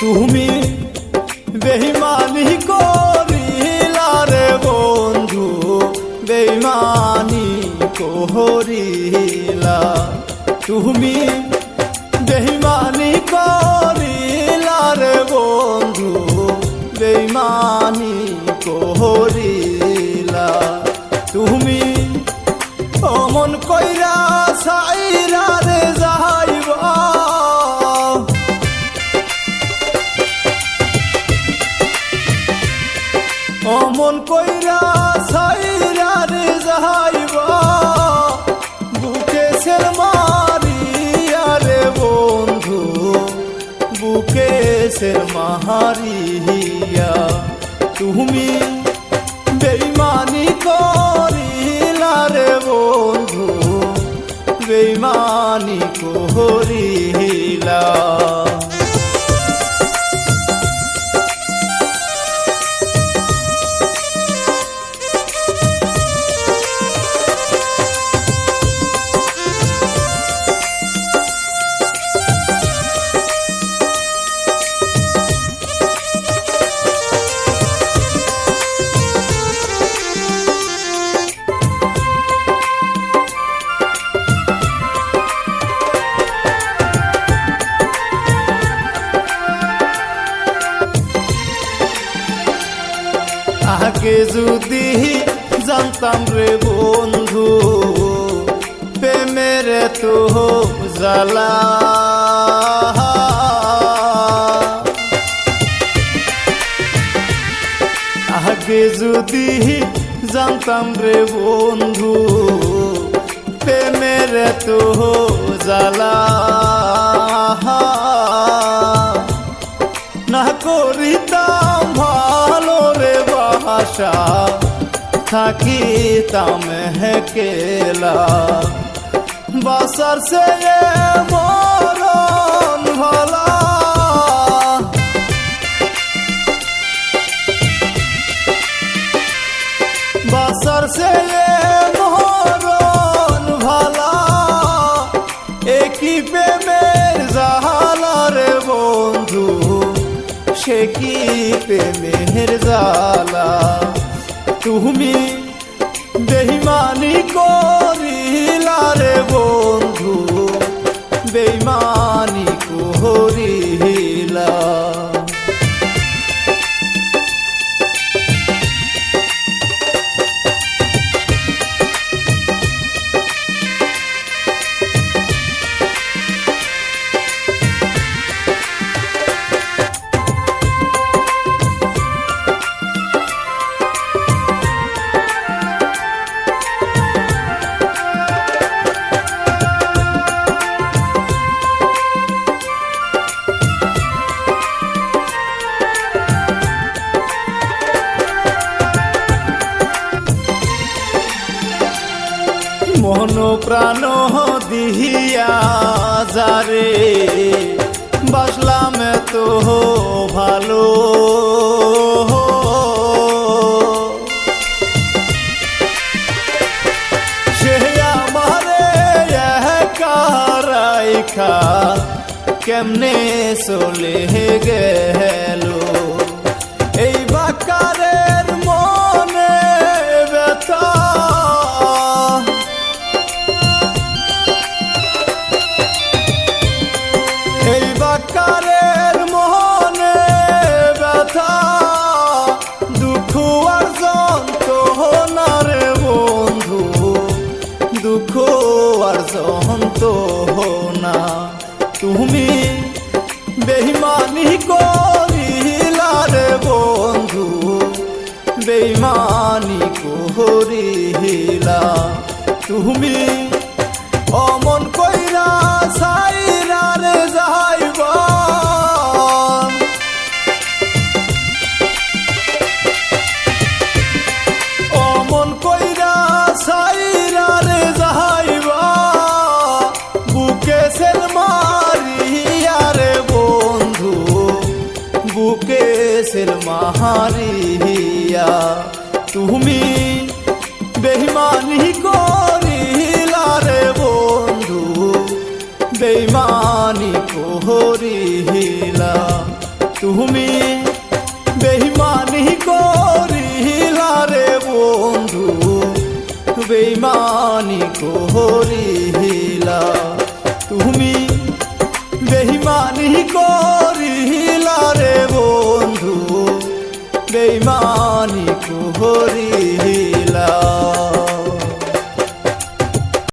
তুমি বেইমানি করিলা রে বন্ধু, বেইমানি করিলা। তুমি বেইমানি করিলা রে বন্ধু, বেইমানি করিলা। তুমি অমন কইরা সাইরা অমন কইরা সাইরা রে যাইবা বুকে সের মারিয়া রে বন্ধু, বুকে সের মাহারিয়া। তুমি বেইমানি করিলা রে বন্ধু, বেইমানি করিলা। আগে যদি জানতাম রে বন্ধু, প্রেমের তো জ্বালা। আগে যদি জানতাম রে বন্ধু, প্রেমের তো জ্বালা। বাসা থাকিতাম হেকেলা। বাসার সে মরণ ভালা। বাসার সে মরণ ভালা। একই প্রেমের সে কি প্রেমের জালা তুমি দেহিমানি করিলা মন প্রাণ দিহিয়া যারে বাসলাম তো ভালো। সে আমারে কারাইখা কেমনে চলে গেল? যন্ত্রণা তুমি বেইমানি করিলা রে বন্ধু বেইমানি করিলা। তুমি অমন মাহারিয়া তুমি বেইমানি করিলা রে বন্ধু বেইমানি করিলা। তুমি বেইমানি করিলা রে বন্ধু বেইমানি করিলা। তুমি বেইমানি করিলা রে বন্ধু বেইমানি কুহরি।